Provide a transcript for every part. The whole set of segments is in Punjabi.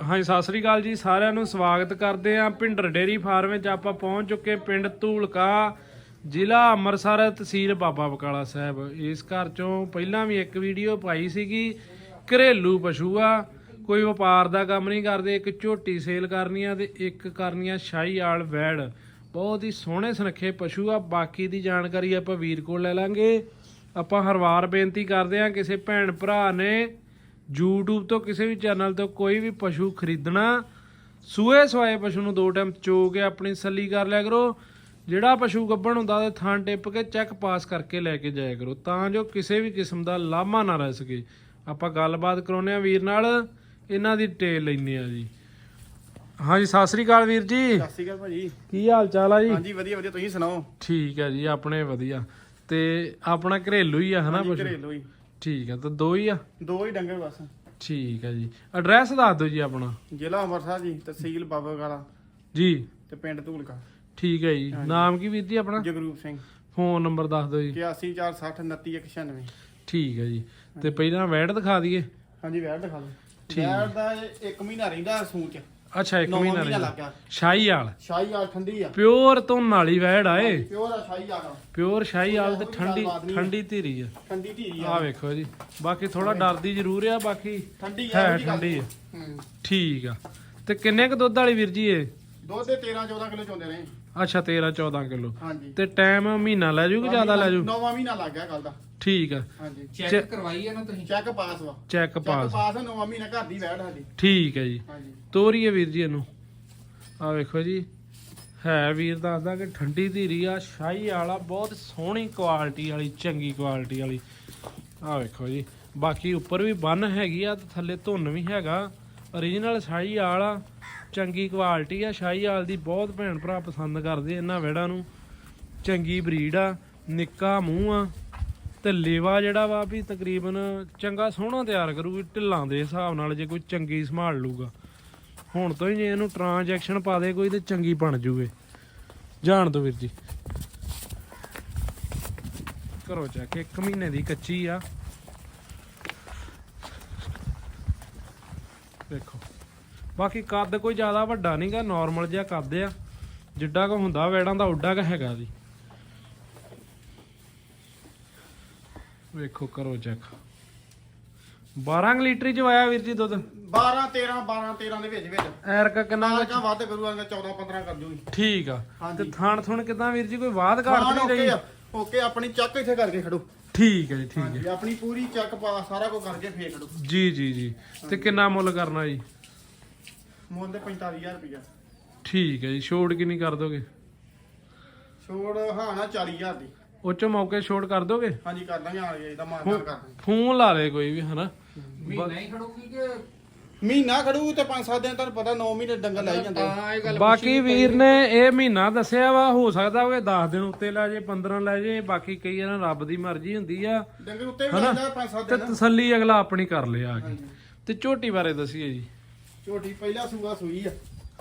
ਹਾਂਜੀ, ਸਤਿ ਸ੍ਰੀ ਅਕਾਲ ਜੀ। ਸਾਰਿਆਂ ਨੂੰ ਸਵਾਗਤ ਕਰਦੇ ਆਂ ਭਿੰਡਰ ਡੇਰੀ ਫਾਰਮ ਵਿੱਚ। ਆਪਾਂ ਪਹੁੰਚ ਚੁੱਕੇ ਪਿੰਡ ਧੂਲਕਾ, ਜ਼ਿਲ੍ਹਾ ਅੰਮ੍ਰਿਤਸਰ, ਤਹਿਸੀਲ ਬਾਬਾ ਬਕਾਲਾ ਸਾਹਿਬ। ਇਸ ਘਰ ਚੋਂ ਪਹਿਲਾਂ ਵੀ ਇੱਕ ਵੀਡੀਓ ਪਾਈ ਸੀਗੀ, ਘਰੇਲੂ ਪਸ਼ੂ ਆ। ਕੋਈ ਵਪਾਰ ਦਾ ਕੰਮ ਨਹੀਂ ਕਰਦੇ, ਇੱਕ ਝੋਟੀ ਸੇਲ ਕਰਨੀ ਆ ਤੇ ਇੱਕ ਕਰਨੀ ਆ ਸ਼ਾਹੀ ਆਲ ਵੈੜ। ਬਹੁਤ ਹੀ ਸੋਹਣੇ ਸੁਨੱਖੇ ਪਸ਼ੂ ਆ। ਬਾਕੀ ਦੀ ਜਾਣਕਾਰੀ ਆਪਾਂ ਵੀਰ ਕੋਲ ਲੈ ਲਾਂਗੇ। ਆਪਾਂ ਹਰ ਵਾਰ ਬੇਨਤੀ ਕਰਦੇ ਆ ਕਿਸੇ ਭੈਣ ਭਰਾ ਨੇ YouTube ਤੋਂ ਕਿਸੇ ਵੀ ਚੈਨਲ ਤੋਂ ਕੋਈ ਵੀ ਪਸ਼ੂ ਖਰੀਦਣਾ ਸੂਏ ਸਵਾਏ ਪਸ਼ੂ ਨੂੰ ਦੋ ਟਾਈਮ ਚੋ ਕੇ ਆਪਣੀ ਸੱਲੀ ਕਰ ਲਿਆ ਕਰੋ। ਜਿਹੜਾ ਪਸ਼ੂ ਗੱਭਣ ਹੁੰਦਾ ਉਹਦੇ ਥਾਂ ਟਿੱਪ ਕੇ ਚੈੱਕ ਪਾਸ ਕਰਕੇ ਲੈ ਕੇ ਜਾਇਆ ਕਰੋ। ਤਾਂ ਜੋ ਕਿਸੇ ਵੀ ਕਿਸਮ ਦਾ ਲਾਮਾ ਨਾ ਰਹਿ ਸਕੇ। ਆਪਾਂ ਗੱਲਬਾਤ ਕਰਾਉਂਦੇ ਆ ਵੀਰ ਨਾਲ। ਇਹਨਾਂ ਦੀ ਡਿਟੇਲ ਲੈਂਦੇ ਆ ਜੀ। ਹਾਂਜੀ ਸਤਿ ਸ੍ਰੀ ਅਕਾਲ ਵੀਰ ਜੀ। ਸਤਿ ਸ਼੍ਰੀ ਅਕਾਲ ਭਾਜੀ। ਕੀ ਹਾਲ ਚਾਲ ਆ ਜੀ? ਹਾਂਜੀ ਵਧੀਆ ਵਧੀਆ। ਤੁਸੀਂ ਸੁਣਾਓ? ਠੀਕ ਹੈ ਜੀ ਆਪਣੇ ਵਧੀਆ। ਤੇ ਆਪਣਾ ਘਰੇਲੂ ਹੀ ਆ ਹਨਾ ਪਸ਼ੂ? ਘਰੇਲੂ ਹੀ। ਠੀਕ ਹੈ ਤਾਂ ਦੋ ਹੀ ਆ? ਦੋ ਹੀ ਡੰਗਰ ਬਸ। ਠੀਕ ਹੈ ਜੀ। ਐਡਰੈਸ ਦੱਸ ਦਿਓ ਜੀ ਆਪਣਾ। ਜ਼ਿਲ੍ਹਾ ਅੰਮ੍ਰਿਤਸਰ ਜੀ ਤਹਿਸੀਲ ਬਾਬਾਗਾਲਾ ਜੀ। ਤੇ ਪਿੰਡ ਧੂਲਕਾ। ਠੀਕ ਹੈ ਜੀ। ਨਾਮ ਕੀ ਵੀਰ ਜੀ ਆਪਣਾ? ਜਗਰੂਪ ਸਿੰਘ। ਫੋਨ ਨੰਬਰ ਦੱਸ ਦਿਓ ਜੀ। 8460299196 ਠੀਕ ਹੈ ਜੀ। ਤੇ ਪਹਿਲਾਂ ਵੈਟ ਦਿਖਾ ਦਈਏ। ਹਾਂਜੀ ਵੈਰ ਦਿਖਾ ਠੀਕ। ਵੈਰ ਦਾ ਇਹ ਇੱਕ ਮਹੀਨਾ ਰਹਿੰਦਾ ਸੂਚ ਅੱਛਾ ਇੱਕ ਮਹੀਨਾ ਮਹੀਨਾ ਰਹਿ ਲੱਗ ਗਿਆ। ਸ਼ਾਹੀ ਵਾਲ ਸ਼ਾਹੀ ਆ ਠੰਡੀ ਆ। ਪਿਓਰ ਧੁੰਨ ਵਾਲੀ ਵੈੜ ਆਏ ਪਿਓਰ ਆ ਸ਼ਾਹੀ ਆ। ਪਿਓਰ ਸ਼ਾਹੀ ਵਾਲ ਤੇ ਠੰਡੀ। ਠੰਡੀ ਧੀਰੀ ਆ। ਠੰਡੀ ਧੀਰੀ ਆ। ਆ ਵੇਖੋ ਜੀ। ਬਾਕੀ ਥੋੜਾ ਡਰਦੀ ਜ਼ਰੂਰ ਆ ਬਾਕੀ ਠੰਡੀ ਆ ਹੈ ਉਹਦੀ ਗੱਲ ਠੰਡੀ ਆ। ਹੂੰ। ਠੀਕ ਆ। ਤੇ ਕਿੰਨੇ ਕ ਦੁੱਧ ਵਾਲੀ ਵੀਰ ਜੀ ਇਹ? ਦੁੱਧ ਦੇ 13 14 ਕਿਲੋ ਚੋਂਦੇ ਰਹੇ ਅੱਛਾ 13 14 ਕਿਲੋ। ਹਾਂਜੀ। ਤੇ ਟਾਈਮ ਮਹੀਨਾ ਲੈ ਜੂ ਕਿ ਜ਼ਿਆਦਾ ਲੈ ਜੂ? ਨੌਵਾਂ ਮਹੀਨਾ ਲੱਗ ਗਿਆ ਕੱਲ ਦਾ। ਠੀਕ ਆ। ਹਾਂਜੀ। ਚੈੱਕ ਕਰਵਾਈ ਹੈ ਨਾ ਤੁਸੀਂ? ਚੈੱਕ ਪਾਸ ਵਾ। ਚੈੱਕ ਚੈੱਕ ਪਾਸ। ਪਾਸ ਆ, ਨੌਵਾਂ ਮਹੀਨਾ ਘਰ ਦੀ ਵੈੜ ਸਾਡੀ। ਠੀਕ ਹੈ ਜੀ। ਹਾਂਜੀ। ਤੋਰੀਏ ਵੀਰ ਜੀ ਇਹਨੂੰ। ਆ ਵੇਖੋ ਜੀ। ਹੈ ਵੀਰ ਦੱਸਦਾ ਕਿ ਠੰਡੀ ਧੀਰੀ ਆ ਸ਼ਾਹੀ ਵਾਲਾ ਬਹੁਤ ਸੋਹਣੀ ਕੁਆਲਿਟੀ ਵਾਲੀ ਚੰਗੀ ਕੁਆਲਿਟੀ ਵਾਲੀ। ਆ ਵੇਖੋ ਜੀ। ਬਾਕੀ ਉੱਪਰ ਵੀ ਬੰਨ ਹੈਗੀ ਆ ਤੇ ਥੱਲੇ ਧੁੰਨ ਵੀ ਹੈਗਾ। origignal ਸ਼ਾਹੀ ਵਾਲਾ ਚੰਗੀ ਕੁਆਲਿਟੀ ਆ। ਸ਼ਾਹੀ ਵਾਲ ਦੀ ਬਹੁਤ ਭੈਣ ਭਰਾ ਪਸੰਦ ਕਰਦੇ ਇਹਨਾਂ ਵੈੜਾਂ ਨੂੰ। ਚੰਗੀ ਬਰੀਡ ਆ ਨਿੱਕਾ ਮੂੰਹ ਆ। ਤੇ ਲੇਵਾ ਜਿਹੜਾ ਵਾ ਵੀ ਤਕਰੀਬਨ ਚੰਗਾ ਸੋਹਣਾ ਤਿਆਰ ਕਰੂਗੀ, ਢਿੱਲਾਂ ਦੇ ਹਿਸਾਬ ਨਾਲ ਜੇ ਕੋਈ ਚੰਗੀ ਸੰਭਾਲ ਲੂਗਾ ਹੁਣ ਤੋਂ ਹੀ ਜੇ ਇਹਨੂੰ ਟ੍ਰਾਂਜੈਕਸ਼ਨ ਪਾ ਦੇ ਕੋਈ ਤੇ ਚੰਗੀ ਬਣ ਜੂਗੇ ਜਾਣ ਦੋ ਵੀਰ ਜੀ। ਕਰੋ ਚੈੱਕ ਇੱਕ ਮਹੀਨੇ ਦੀ ਕੱਚੀ ਆ। ਦੇਖੋ। ਬਾਕੀ ਕੱਦ ਕੋਈ ਜ਼ਿਆਦਾ ਵੱਡਾ ਨਹੀਂਗਾ ਨਾਰਮਲ ਜਿਹਾ ਕੱਦ ਆ। ਜਿੱਡਾ ਕੋ ਹੁੰਦਾ ਵੇੜਾਂ ਦਾ ਉੱਡਾ ਕ ਹੈਗਾ ਜੀ। ਵੇਖੋ ਕਰੋ ਚੈੱਕ। 12 ਕੁ ਲੀਟਰ ਚ ਆਇਆ ਵੀਰ ਜੀ ਦੁੱਧ? 12 13 12 13 ਦੇ ਵਿੱਚ ਵਿੱਚ। ਐਰਕਾ ਕਿੰਨਾ ਕੁ- ਵੱਧ ਕਰੂਗਾ 14 15 ਕਰ ਜੂਗੀ। ਠੀਕ ਆ। ਹਾਂਜੀ। ਤੇ ਥਾਣ ਥੁਣ ਕਿਦਾਂ ਵੀਰ ਜੀ ਕੋਈ ਬਾਤ ਘਾਟ ਹਾਂ, ਨਹੀਂ ਰਹੀ? ਓਕੇ ਆਪਣੀ ਚੱਕ ਇੱਥੇ ਕਰਕੇ ਖੜੋ। ਠੀਕ ਹੈ ਜੀ ਠੀਕ ਹੈ ਹਾਂਜੀ ਆਪਣੀ ਪੂਰੀ ਚੱਕ ਪਾ ਸਾਰਾ ਕੁਝ ਕਰਕੇ ਫੇਰ ਖੜੋ। ਜੀ ਜੀ ਜੀ। ਤੇ ਕਿੰਨਾ ਮੁੱਲ ਕਰਨਾ ਜੀ? ਮੁੱਲ ਦੇ 45000 ਰੁਪਇਆ ਠੀਕ ਹੈ ਜੀ ਛੋੜ ਕਿੰਨੀ ਕਰ ਦੋਗੇ? ਛੋੜ ਹਾਂ ਨਾ 40000 ਦੀ। ਉਹ ਚੋਂ ਮੌਕੇ ਛੋੜ ਕਰ ਦੋਗੇ? ਹਾਂਜੀ ਕਰ ਦਾਂਗੇ ਆ ਗਿਆ ਇਹਦਾ ਮਾਨਦਾਨ ਕਰ ਦਾਂਗੇ। ਫੋਨ ਲਾ ਲੈ ਕੋਈ ਵੀ ਹਨਾ? ਮਹੀਨਾ ਹੀ ਖੜੂਗੀ ਕਿ ਮਹੀਨਾ ਖੜੂ ਤੇ 5-7 ਦਿਨ ਤੁਹਾਨੂੰ ਪਤਾ 9 ਮਹੀਨੇ ਡੰਗਰ ਲਾਈ ਜਾਂਦੇ ਆ। ਤਾਂ ਇਹ ਗੱਲ ਬਾਕੀ ਵੀਰ ਨੇ ਇਹ ਮਹੀਨਾ ਦੱਸਿਆ ਵਾ ਹੋ ਸਕਦਾ ਉਹ 10 ਦਿਨ ਉੱਤੇ ਲੈ ਜੇ 15 ਲੈ ਜੇ ਬਾਕੀ ਕਈ ਇਹਨਾਂ ਰੱਬ ਦੀ ਮਰਜ਼ੀ ਹੁੰਦੀ ਆ। ਡੰਗਰ ਉੱਤੇ ਵੀ ਲਾਈਦਾ 5-7 ਤੇ ਦਿਨ। ਤਸੱਲੀ ਅਗਲਾ ਆਪਣੀ ਕਰ ਲਿਆ ਆ ਕੇ। ਤੇ ਝੋਟੀ ਬਾਰੇ ਦੱਸੀਏ ਜੀ। ਝੋਟੀ ਪਹਿਲਾ ਸੂਆ ਸੂਈ ਆ।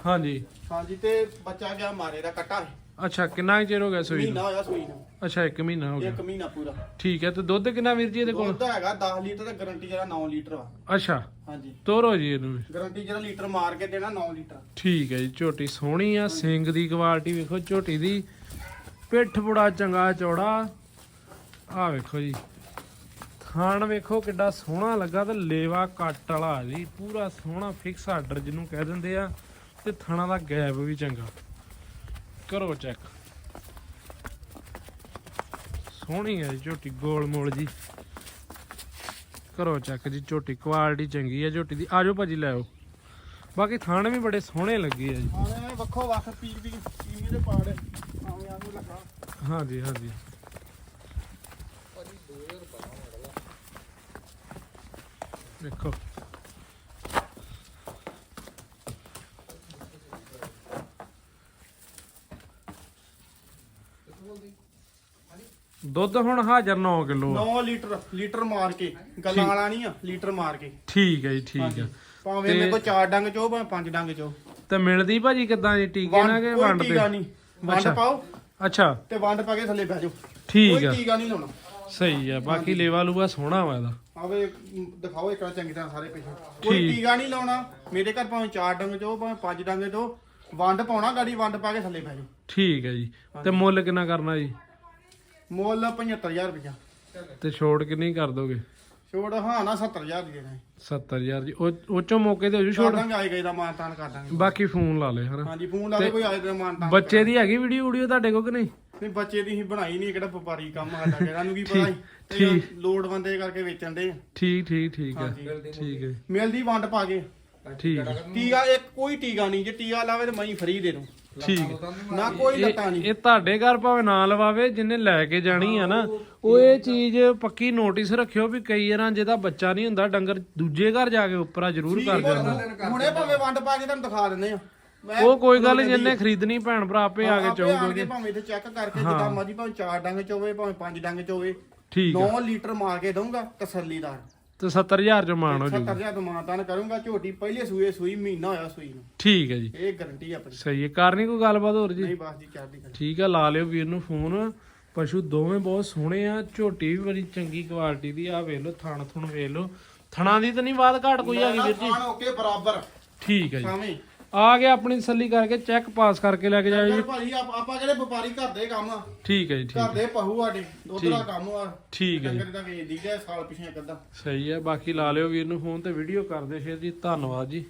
ਹਾਂਜੀ। ਹਾਂਜੀ ਤੇ ਬੱਚਾ ਗਿਆ ਮਾਰੇ ਦਾ ਕੱਟਾ। ਅੱਛਾ ਕਿੰਨਾ ਕੁ ਚਿਰ ਹੋ ਗਿਆ ਸੂਈ ਮਹੀਨਾ ਨੂੰ ਹੋਇਆ ਸੂਈ ਨੂੰ। ਅੱਛਾ 1 ਮਹੀਨਾ ਹੋ ਗਿਆ। ਇੱਕ ਮਹੀਨਾ ਪੂਰਾ। ਠੀਕ ਹੈ ਤੇ ਦੁੱਧ ਕਿੰਨਾ ਵੀਰ ਜੀ ਇਹਦੇ ਕੋਲ? ਦੁੱਧ ਹੈਗਾ 10 ਲੀਟਰ ਤੇ ਗਾਰੰਟੀ ਜਿਹੜਾ 9 ਲੀਟਰ ਵਾ। ਅੱਛਾ ਹਾਂਜੀ। ਤੋਰੋ ਜੀ ਇਹਨੂੰ ਵੀ। ਗਾਰੰਟੀ ਜਿਹੜਾ ਲੀਟਰ ਮਾਰ ਕੇ ਦੇਣਾ 9 ਲੀਟਰ। ਠੀਕ ਹੈ ਜੀ ਝੋਟੀ ਸੋਹਣੀ ਆ ਸਿੰਗ ਦੀ ਕੁਆਲਿਟੀ ਵੇਖੋ ਝੋਟੀ ਦੀ। ਪਿੱਠ ਬੜਾ ਚੰਗਾ ਚੌੜਾ। ਆ ਵੇਖੋ ਜੀ ਥਾਣ ਵੇਖੋ ਕਿੱਡਾ ਸੋਹਣਾ ਲੱਗਾ ਤੇ ਲੇਵਾ ਕੱਟ ਵਾਲਾ ਜੀ ਪੂਰਾ ਸੋਹਣਾ ਫਿਕਸ ਆਰਡਰ ਜਿਹਨੂੰ ਕਹਿ ਦਿੰਦੇ ਆ ਤੇ ਥਾਣਾ ਦਾ ਗੈਪ ਵੀ ਚੰਗਾ। ਕਰੋ ਚੈੱਕ ਸੋਹਣੀ ਹੈ ਜੀ ਝੋਟੀ ਗੋਲ ਮੋਲ ਜੀ। ਕਰੋ ਚੈੱਕ ਜੀ ਝੋਟੀ ਕੁਆਲਿਟੀ ਚੰਗੀ ਹੈ ਝੋਟੀ ਦੀ। ਆਜੋ ਭਾਜੀ ਲੈ ਆਓ। ਬਾਕੀ ਥਾਣੇ ਵੀ ਬੜੇ ਸੋਹਣੇ ਲੱਗੇ ਆ ਜੀ। ਆਣੇ ਵੱਖੋ ਵੱਖ ਪੀਰ ਦੀ ਪੀਰ ਦੇ ਪਾੜ ਆਵੇਂ ਆਨੂੰ ਲੱਗਾ। ਹਾਂਜੀ ਹਾਂਜੀ। ਦੇਖੋ। ਦੁੱਧ ਹੁਣ ਹਾਜ਼ਰ 9 ਕਿਲੋ 9 ਲੀਟਰ ਲੀਟਰ ਮਾਰ ਕੇ। ਗੱਲਾਂ ਵਾਲਾ ਨਹੀਂ ਆ ਲੀਟਰ ਮਾਰ ਕੇ। ਠੀਕ ਹੈ ਜੀ ਠੀਕ ਹੈ ਭਾਵੇਂ ਮੇਰੇ ਕੋਲ ਚਾਰ ਡੰਗ ਚੋ ਭਾਵੇਂ ਪੰਜ ਡੰਗ ਚੋ। ਤੇ ਮਿਲਦੀ ਭਾਜੀ ਕਿਦਾਂ ਜੀ? ਟੀਕੇ ਨਾਲ ਕਿ ਕੋਈ ਵੰਡ ਤੇ ਨਹੀਂ। ਵੰਡ। ਪਾਓ। ਅੱਛਾ। ਤੇ ਵੰਡ ਪਾ ਕੇ ਥੱਲੇ ਬਹਿ ਜਾਓ। ਠੀਕ ਕੋਈ ਆ। ਟੀਕਾ ਨਹੀਂ ਲਾਉਣਾ। ਸਹੀ ਆ। ਬਾਕੀ ਲੇਵਾ ਲੂਆ ਸੋਹਣਾ ਵਾ ਇਹਦਾ। ਆਵੇ ਦਿਖਾਓ ਇੱਕ ਵਾਰ ਚੰਗੀ ਤਰ੍ਹਾਂ ਸਾਰੇ ਪਿੱਛੇ। ਕੋਈ। ਟੀਕਾ ਨਹੀਂ ਲਾਉਣਾ। ਮੇਰੇ ਘਰ ਭਾਵੇਂ ਚਾਰ ਡੰਗ ਚੋ ਭਾਵੇਂ ਪੰਜ ਡੰਗ ਚੋ। ਵੰਡ ਪਾਉਣਾ ਗਾੜੀ ਵੰਡ ਪਾ ਕੇ ਥੱਲੇ ਪੈ ਜਾਓ। ਠੀਕ ਹੈ ਜੀ। ਤੇ ਮੁੱਲ ਕਿੰਨਾ ਕਰਨਾ ਜੀ? ਮੁੱਲ 75000 ਰੁਪਇਆ ਤੇ ਛੋੜ ਕਿੰਨੀ ਕਰ ਦੋਗੇ? ਛੋੜ ਹਾਂ ਨਾ 70000 ਦੀ ਦੇਣਾ 70000 ਜੀ। ਉਹ ਉਹ ਚੋਂ ਮੌਕੇ ਤੇ ਹੋ ਜੂ ਛੋੜ ਦਾਂਗੇ ਆਏ ਗਏ ਦਾ ਮਾਨਤਾਨ ਕਰ ਦਾਂਗੇ। ਬਾਕੀ ਫੋਨ ਲਾ ਲੈ ਹਨਾ। ਹਾਂਜੀ ਫੋਨ ਲਾ ਕੇ ਕੋਈ ਆਏ ਦਾ ਮਾਨਤਾਨ ਬੱਚੇ ਦੀ ਹੈਗੀ ਵੀਡੀਓ ਵੀਡੀਓ ਤੁਹਾਡੇ ਕੋਲ ਕਿ ਨਹੀਂ? ਨਹੀਂ ਬੱਚੇ ਦੀ ਹੀ ਬਣਾਈ ਨਹੀਂ ਕਿਹੜਾ ਵਪਾਰੀ ਕੰਮ ਸਾਡਾ ਕਿਹੜਾ ਨੂੰ ਕੀ ਪਤਾ ਠੀਕ। ਲੋੜ ਬੰਦੇ ਕਰਕੇ ਵੇਚਣ ਦੇ ਠੀਕ ਠੀਕ ਠੀਕ ਹੈ। ਠੀਕ ਹੈ। ਮਿਲਦੀ ਵੰਡ ਪਾ ਕੇ। ਠੀਕ। ਟੀਕਾ ਇੱਕ ਕੋਈ ਟੀਕਾ ਨਹੀਂ ਜੇ ਟੀਕਾ ਲਾਵੇ ਤੇ ਮੈਂ ਫ੍ਰੀ ਦੇ ਦੂੰ। ਠੀਕ ਨਾ ਕੋਈ ਲੱਤਾਂ ਨਹੀਂ। ਇਹ ਤੁਹਾਡੇ ਘਰ ਭਾਵੇਂ ਨਾ ਲਵਾਵੇ ਜਿੰਨੇ ਲੈ ਕੇ ਜਾਣੀ ਆ ਨਾ ਉਹ ਇਹ ਚੀਜ਼ ਪੱਕੀ ਨੋਟਿਸ ਰੱਖਿਓ ਵੀ ਕਈ ਵਾਰਾਂ ਜਿਹਦਾ ਬੱਚਾ ਨਹੀਂ ਹੁੰਦਾ ਡੰਗਰ ਦੂਜੇ ਘਰ ਜਾ ਕੇ ਉੱਪਰਾ ਜ਼ਰੂਰ ਕਰ ਦਿੰਦਾ। ਹੁਣੇ ਭਾਵੇਂ ਵੰਡ ਪਾ ਕੇ ਤੁਹਾਨੂੰ ਦਿਖਾ ਦਿੰਦੇ ਆ। ਉਹ ਕੋਈ ਗੱਲ ਨੀ, ਜਿੰਨੇ ਖਰੀਦਣੀ ਭੈਣ ਭਰਾ ਆਪੇ ਆ ਕੇ ਚਾਹੂਗੇ ਕੇ ਭਾਵੇਂ ਤੇ ਚੈੱਕ ਕਰਕੇ ਜਿੱਦਾਂ ਮਰਜ਼ੀ ਭਾਵੇਂ ਚਾਰ ਡੰਗ ਚ ਹੋਵੇ ਭਾਵੇਂ ਪੰਜ ਡੰਗ ਚ ਹੋਵੇ ਠੀਕ ਹੈ 9 ਲੀਟਰ ਮਾਰ ਕੇ ਦਊਂਗਾ ਤਸੱਲੀਦਾਰ। ਤੇ 70000 ਚ ਮਾਣ ਹੋ ਜੂ 70000 ਤੋਂ ਮਾਨਤਾਨ ਕਰੂੰਗਾ ਝੋਟੀ ਪਹਿਲੇ ਸੂਏ ਸੂਈ ਮਹੀਨਾ ਹੋਇਆ ਸੂਈ ਨੂੰ। ਠੀਕ ਹੈ ਜੀ। ਇਹ ਗਾਰੰਟੀ ਆਪਣੀ। ਸਹੀ ਹੈ। ਕਰਨੀ ਕੋਈ ਗੱਲਬਾਤ ਹੋਰ ਜੀ? ਨਹੀਂ ਬਾਸ ਜੀ ਚਾਰ ਦੀ ਗੱਲ ਠੀਕ ਆ ਲਾ ਲਿਓ ਵੀਰ ਨੂੰ ਫੋਨ। ਪਸ਼ੂ ਦੋਵੇਂ ਬਹੁਤ ਸੋਹਣੇ ਆ। ਝੋਟੀ ਵੀ ਬੜੀ ਚੰਗੀ ਕੁਆਲਿਟੀ ਦੀ ਆ ਵੇਖ ਲਓ ਥਣ ਥੁਣ ਵੇਖ ਲਓ। ਥਣਾ ਦੀ ਤਾਂ ਨਹੀਂ ਬਾਤ ਘਾਟ ਕੋਈ ਹੈਗੀ ਵੀਰ ਜੀ। ਖਾਣ ਓਕੇ ਬਰਾਬਰ। ਠੀਕ ਹੈ ਜੀ। ਸਾਵੇਂ ਆ ਗਿਆ ਆਪਣੀ ਤਸੱਲੀ ਕਰਕੇ ਚੈੱਕ ਪਾਸ ਕਰਕੇ ਲੈ ਕੇ ਜਾਓ ਜੀ। ਭਾਜੀ ਆਪ- ਕਿਹੜੇ ਵਪਾਰੀ ਘਰ ਦੇ ਕੰਮ ਆ? ਠੀਕ ਹੈ ਜੀ ਠੀਕ ਘਰ ਦੇ ਪਹੂ ਸਾਡੇ ਦੁੱਧ ਦਾ ਕੰਮ ਆ। ਠੀਕ ਹੈ ਜੀ। ਡੰਗਰ ਦਾ ਵੇਚਦੀ ਗਿਆ ਸਾਲ ਪਿਛੇ ਕੱਦਾ ਸਹੀ ਹੈ ਬਾਕੀ ਲਾ ਲਿਓ ਵੀਰ ਨੂੰ ਫੋਨ ਤੇ ਵੀਡੀਓ ਕਰਦੇ ਸ਼ੇਅਰ ਜੀ ਧੰਨਵਾਦ ਜੀ।